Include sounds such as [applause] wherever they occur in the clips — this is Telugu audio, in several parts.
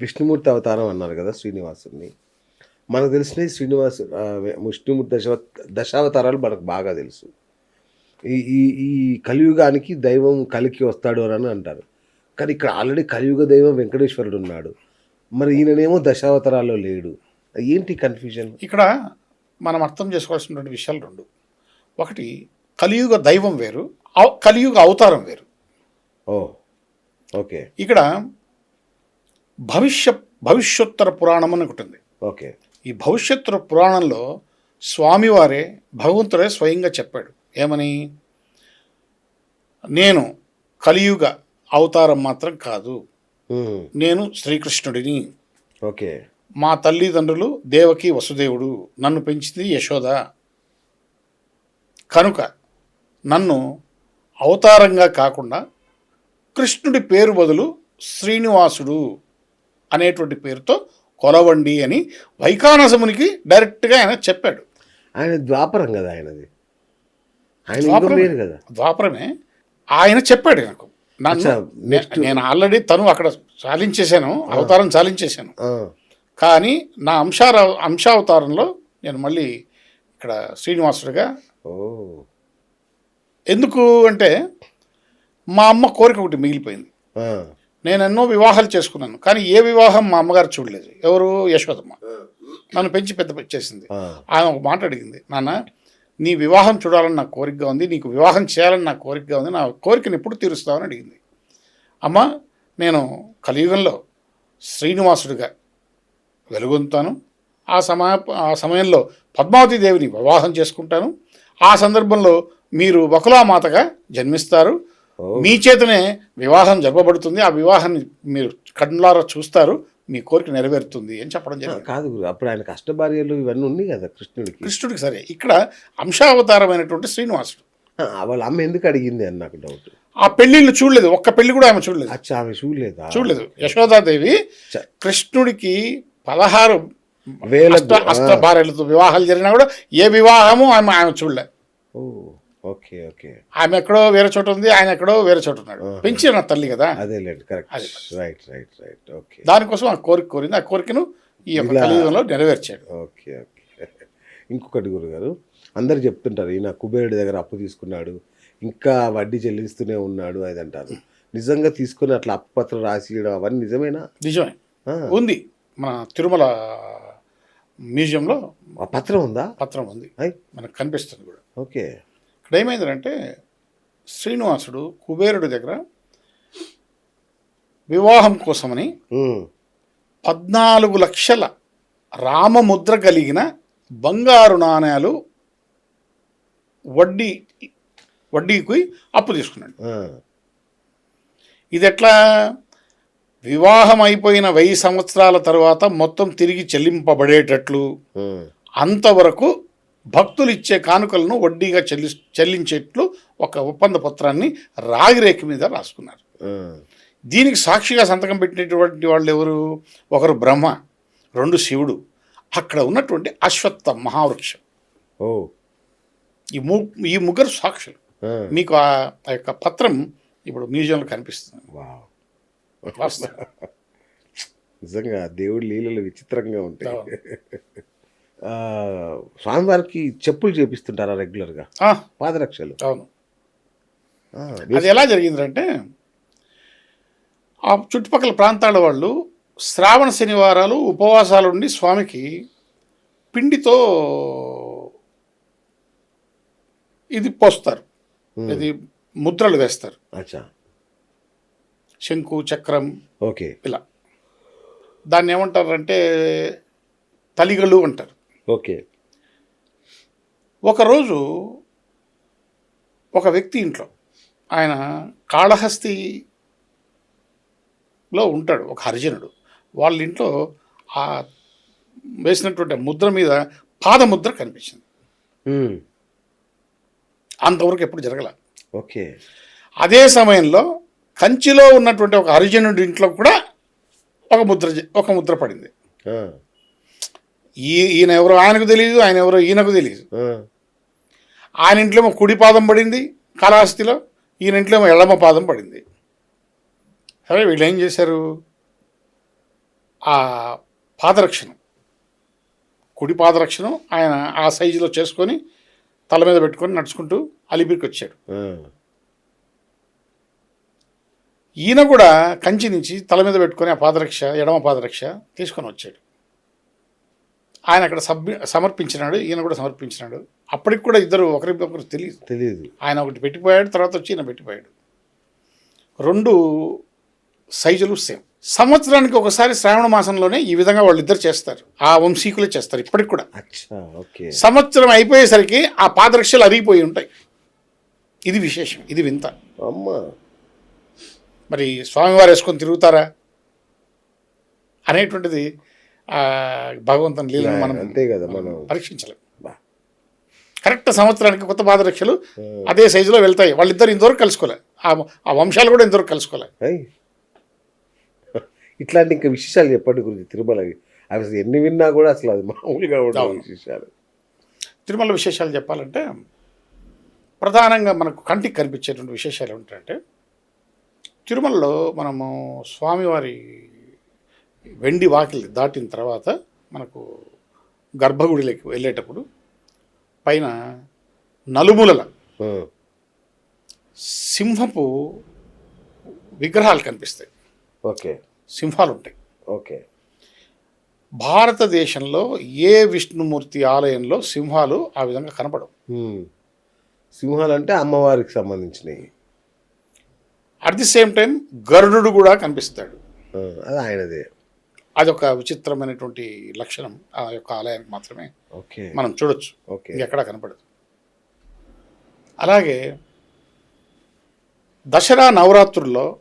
విష్ణుమూర్తి అవతారం అన్నారు కదా శ్రీనివాసుని. మనకు తెలిసిన శ్రీనివాస్ విష్ణుమూర్తి దశ దశావతారాలు మనకు బాగా తెలుసు. ఈ ఈ ఈ కలియుగానికి దైవం కలికి వస్తాడు అని అంటారు. కానీ ఇక్కడ ఆల్రెడీ కలియుగ దైవం వెంకటేశ్వరుడు ఉన్నాడు. మరి ఈయననేమో దశావతారాల్లో లేడు. ఏంటి కన్ఫ్యూజన్? ఇక్కడ మనం అర్థం చేసుకోవాల్సినటువంటి విషయాలు రెండు. ఒకటి కలియుగ దైవం వేరు అవ- కలియుగ అవతారం వేరు. ఓ ఓకే. ఇక్కడ భవిష్య భవిష్యోత్తర పురాణం అని ఒకటి ఉంది. ఓకే. ఈ భవిష్యోత్తర పురాణంలో స్వామివారే భగవంతుడే స్వయంగా చెప్పాడు. ఏమని? నేను కలియుగ అవతారం మాత్రం కాదు. నేను శ్రీకృష్ణుడిని. ఓకే. మా తల్లిదండ్రులు దేవకి వసుదేవుడు. నన్ను పెంచింది యశోద. కనుక నన్ను అవతారంగా కాకుండా కృష్ణుడి పేరు బదులు శ్రీనివాసుడు. అనేటువంటి పేరుతో కొలవండి అని వైఖానసమునికి డైరెక్ట్గా ఆయన చెప్పాడు. ఆయన ద్వాపరం కదా ఆయనది. ఆయన కదా. ద్వాపరమే. ఆయన చెప్పాడు నాకు. నేను ఆల్రెడీ తను అక్కడ చాలించేశాను అవతారం చాలించేశాను. కానీ నా అంశార అంశావతారంలో నేను మళ్ళీ ఇక్కడ శ్రీనివాసుడిగా ఓ. ఎందుకు అంటే మా అమ్మ కోరిక ఒకటి మిగిలిపోయింది. నేను ఎన్నో వివాహాలు చేసుకున్నాను. కానీ ఏ వివాహం మా అమ్మగారు చూడలేదు. ఎవరు? యశోదమ్మ నన్ను పెంచి పెద్ద చేసింది. ఆమె ఒక మాట అడిగింది. నాన్న నీ వివాహం చూడాలని నా కోరికగా ఉంది. నీకు వివాహం చేయాలని నా కోరికగా ఉంది. నా కోరికను ఎప్పుడు తీరుస్తావని అడిగింది. అమ్మ నేను కలియుగంలో శ్రీనివాసుడిగా వెలుగొందుతాను. ఆ సమయ ఆ సమయంలో పద్మావతి దేవిని వివాహం చేసుకుంటాను. ఆ సందర్భంలో మీరు బకులామాతగా జన్మిస్తారు. మీ చేతనే వివాహం జరపబడుతుంది. ఆ వివాహాన్ని మీరు కళ్ళారా చూస్తారు. మీ కోరిక నెరవేరుతుంది అని చెప్పడం జరిగింది. కాదు గురు అప్పుడు ఆయన కష్టభార్యలు ఇవన్నీ ఉన్నాయి కదా కృష్ణుడికి. కృష్ణుడికి సరే. ఇక్కడ అంశావతారమైనటువంటి శ్రీనివాసుడు. వాళ్ళ అమ్మ ఎందుకు అడిగింది అని నాకు డౌట్ ఆ పెళ్ళిళ్ళు చూడలేదు. ఒక్క పెళ్ళి కూడా ఆమె చూడలేదు. అచ్చా ఆమె చూడలేదా? చూడలేదు. యశోదాదేవి కృష్ణుడికి పదహారు వేల అష్ట భార్యలతో వివాహాలు జరిగినా కూడా ఏ వివాహము ఆమె ఆమె చూడలే. ఓ. Okay okay. ఆమె ఎక్కడో వేరే చోట ఉంది ఆయన ఎక్కడో వేరే చోట ఉన్నాడు. పెంచిన నా తల్లి కదా? అదేలేండి correct. Right right right okay. దానికోసం ఆ కోరిక కోరింది. ఆ కోరికను ఈ యొక్క కలియుగంలో నెరవేర్చాడు. Okay okay. [laughs] ఇంకొకటి గురుగారు అందరు చెప్తుంటారు ఈయన కుబేరుడి దగ్గర అప్పు తీసుకున్నాడు ఇంకా వడ్డీ చెల్లిస్తూనే ఉన్నాడు అది అంటారు. నిజంగా తీసుకుని అట్లా అప్పు పత్రం రాసి ఇవ్వడం అవన్నీ నిజమేనా? నిజమే. ఉంది. మన తిరుమల మ్యూజియంలో ఆ పత్రం ఉందా? పత్రం ఉంది. మనకు కనిపిస్తుంది కూడా. ఓకే. ఇక్కడ ఏమైందంటే శ్రీనివాసుడు కుబేరుడి దగ్గర వివాహం కోసమని పద్నాలుగు లక్షల రామముద్ర కలిగిన బంగారు నాణేలు వడ్డీ వడ్డీకి అప్పు తీసుకున్నాడు. ఇది ఎట్లా వివాహం అయిపోయిన వెయ్యి సంవత్సరాల తర్వాత మొత్తం తిరిగి చెల్లింపబడేటట్లు అంతవరకు భక్తులు ఇచ్చే కానుకలను వడ్డీగా చెల్లి చెల్లించేట్లు ఒక ఒప్పంద పత్రాన్ని రాగిరేఖ మీద రాసుకున్నారు. దీనికి సాక్షిగా సంతకం పెట్టినటువంటి వాళ్ళు ఎవరు? ఒకరు బ్రహ్మ రెండు శివుడు. అక్కడ ఉన్నటువంటి అశ్వత్థ మహావృక్షం. ఓ. ఈ ము ఈ ముగ్గురు సాక్షులు. మీకు ఆ యొక్క పత్రం ఇప్పుడు మ్యూజియంలో కనిపిస్తుంది. నిజంగా దేవుడి లీలలు విచిత్రంగా ఉంటాయి. స్వామివారికి చెప్పులు చేపిస్తుంటారా రెగ్యులర్గా? పాదరక్షలు. అవును. అది ఎలా జరిగిందంటే ఆ చుట్టుపక్కల ప్రాంతాల వాళ్ళు శ్రావణ శనివారాలు ఉపవాసాలు ఉండి స్వామికి పిండితో ఇది పోస్తారు. ఇది ముద్రలు వేస్తారు. అచ్చా. శంకు చక్రం ఓకే. ఇలా. దాన్ని ఏమంటారంటే తలిగలు అంటారు. ఓకే. ఒకరోజు ఒక వ్యక్తి ఇంట్లో ఆయన కాళహస్తిలో ఉంటాడు ఒక హరిజనుడు. వాళ్ళ ఇంట్లో ఆ వేసినటువంటి ముద్ర మీద పాదముద్ర కనిపించింది. అంతవరకు ఎప్పుడు జరగల. ఓకే. అదే సమయంలో కంచిలో ఉన్నటువంటి ఒక హరిజనుడి ఇంట్లో కూడా ఒక ముద్ర ఒక ముద్ర పడింది. ఈ ఈయన ఎవరో ఆయనకు తెలియదు ఆయన ఎవరో ఈయనకు తెలియదు ఆయన ఇంట్లో కుడి పాదం పడింది కాళహస్తిలో ఈయన ఇంట్లో ఎడమ పాదం పడింది. సరే వీళ్ళు ఏం చేశారు? ఆ పాదరక్షను కుడి పాదరక్షను ఆయన ఆ సైజులో చేసుకొని తల మీద పెట్టుకొని నడుచుకుంటూ అలిపిరికి వచ్చాడు. ఈయన కూడా కంచి నుంచి తల మీద పెట్టుకొని ఆ పాదరక్ష ఎడమ పాదరక్ష తీసుకొని వచ్చాడు. ఆయన అక్కడ సబ్ సమర్పించినాడు ఈయన కూడా సమర్పించినాడు. అప్పటికి కూడా ఇద్దరు ఒకరికొకరు తెలియదు తెలియదు ఆయన ఒకటి పెట్టిపోయాడు తర్వాత వచ్చి ఈయన పెట్టిపోయాడు. రెండు సైజులు సేమ్. సంవత్సరానికి ఒకసారి శ్రావణ మాసంలోనే ఈ విధంగా వాళ్ళిద్దరు చేస్తారు. ఆ వంశీకులే చేస్తారు ఇప్పటికి కూడా. సంవత్సరం అయిపోయేసరికి ఆ పాదరక్షలు అరిగిపోయి ఉంటాయి. ఇది విశేషం ఇది వింత. మరి స్వామివారు వేసుకొని తిరుగుతారా? అనేటువంటిది భగవంతుని లీలను మనం అంతే కదా మనం. పరీక్షించలేం. కరెక్ట్ సంవత్సరానికి కొత్త పాదరక్షలు అదే సైజులో వెళ్తాయి. వాళ్ళిద్దరు ఇంతవరకు కలుసుకోలే. ఆ ఆ వంశాలు కూడా ఇంతవరకు కలుసుకోలే. [laughs] ఇట్లాంటి ఇంకా విశేషాలు చెప్పండి గురించి తిరుమలకి. అవి అసలు ఎన్ని విన్నా కూడా అసలు అది మామూలుగా ఉండవు. విశేషాలు. తిరుమల విశేషాలు చెప్పాలంటే ప్రధానంగా మనకు కంటికి కనిపించేటువంటి విశేషాలు ఏమిటంటే తిరుమలలో మనము స్వామివారి వెండి వాకిలి దాటిన తర్వాత మనకు గర్భగుడిలోకి వెళ్ళేటప్పుడు పైన నలుమూలల సింహపు విగ్రహాలు కనిపిస్తాయి. ఓకే. సింహాలు ఉంటాయి ఓకే. భారతదేశంలో ఏ విష్ణుమూర్తి ఆలయంలో సింహాలు ఆ విధంగా కనపడవు. సింహాలు అంటే అమ్మవారికి సంబంధించినవి అట్ ది సేమ్ టైం గరుడు కూడా కనిపిస్తాడు. అది ఆయనదే. అదొక విచిత్రమైనటువంటి లక్షణం ఆ యొక్క ఆలయానికి మాత్రమే ఓకే. మనం చూడొచ్చు. ఓకే. ఇంకెక్కడా కనపడదు. అలాగే దసరా నవరాత్రుల్లో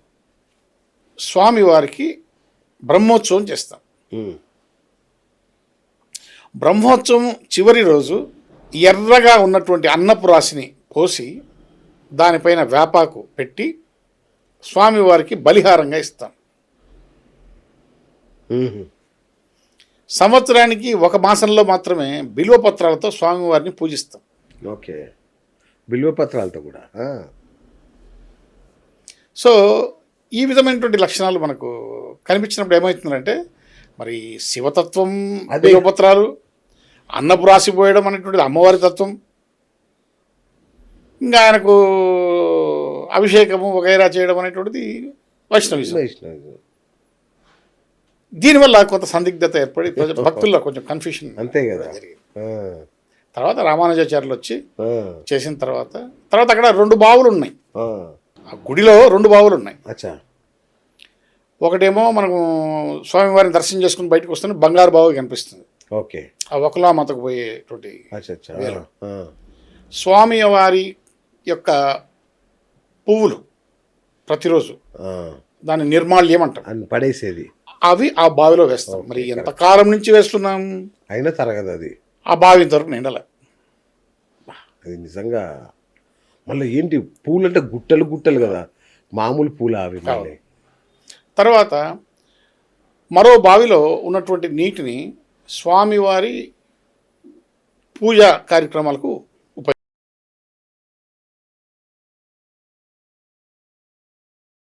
స్వామివారికి బ్రహ్మోత్సవం చేస్తాం. బ్రహ్మోత్సవం చివరి రోజు ఎర్రగా ఉన్నటువంటి అన్నపు రాశిని పోసి దానిపైన వేపాకు పెట్టి స్వామివారికి బలిహారంగా ఇస్తాం. సంవత్సరానికి ఒక మాసంలో మాత్రమే బిల్వపత్రాలతో స్వామివారిని పూజిస్తాం. ఓకే. బిల్వపత్రాలతో కూడా. సో ఈ విధమైనటువంటి లక్షణాలు మనకు కనిపించినప్పుడు ఏమవుతుందంటే మరి శివతత్వం. బిల్వపత్రాలు అన్నపు రాసి పోయడం అనేటువంటిది అమ్మవారి తత్వం ఇంకా ఆయనకు అభిషేకము వగైరా చేయడం అనేటువంటిది వైష్ణవిజం వైష్ణవి. దీనివల్ల కొంత సందిగ్ధత ఏర్పడి భక్తుల్లో కొంచెం కన్ఫ్యూషన్ అంతే కదా. జరిగింది. తర్వాత రామానుజాచార్యులు వచ్చి చేసిన తర్వాత తర్వాత అక్కడ రెండు బావులు ఉన్నాయి. ఆ. గుడిలో రెండు బావులు ఉన్నాయి. అచ్చా. ఒకటేమో మనము స్వామివారిని దర్శనం చేసుకుని బయటకు వస్తున్న బంగారు బావు కనిపిస్తుంది. ఓకే. ఆ ఒకలా మతకు పోయేటువంటి స్వామి వారి యొక్క పువ్వులు ప్రతిరోజు ఆ. దాన్ని నిర్మాల్యం అంటాం. అని పడేసేది. అవి ఆ బావిలో వేస్తాం. మరి ఎంత కాలం నుంచి వేస్తున్నాం? అయినా తరగదు అది. ఆ బావి ఇంతవరకు నిండలే. అది నిజంగా మళ్ళీ ఏంటి? పూలు అంటే గుట్టలు గుట్టలు కదా. మామూలు పూల అవి మళ్ళీ? తర్వాత మరో బావిలో ఉన్నటువంటి నీటిని స్వామివారి పూజ కార్యక్రమాలకు